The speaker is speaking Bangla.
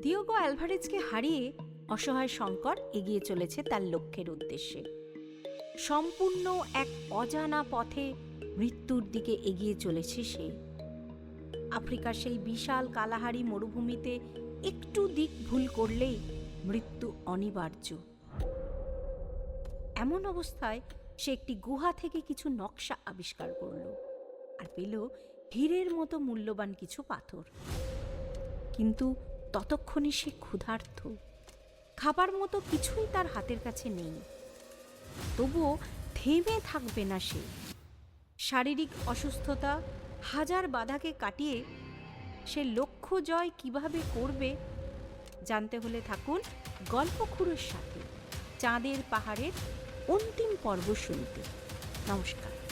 দিওগো অ্যালভারেজকে হারিয়ে অসহায় শঙ্কর এগিয়ে চলেছে তার লক্ষ্যের উদ্দেশ্যে। সম্পূর্ণ এক অজানা পথে মৃত্যুর দিকে এগিয়ে চলেছে সে। আফ্রিকার সেই বিশাল কালাহারি মরুভূমিতে একটু দিক ভুল করলেই মৃত্যু অনিবার্য। এমন অবস্থায় সে একটি গুহা থেকে কিছু নকশা আবিষ্কার করল আর পেল হীরের মতো মূল্যবান কিছু পাথর। কিন্তু ততক্ষণে সে ক্ষুধার্ত। খাবার মতো কিছুই তার হাতের কাছে নেই। তবুও থেমে থাকবে না সে। শারীরিক অসুস্থতা হাজার বাধাকে কাটিয়ে সে লক্ষ্য জয় কীভাবে করবে, জানতে হলে থাকুন গল্প গল্পখুরের সাথে, চাঁদের পাহাড়ের অন্তিম পর্ব শুনতে নমস্কার।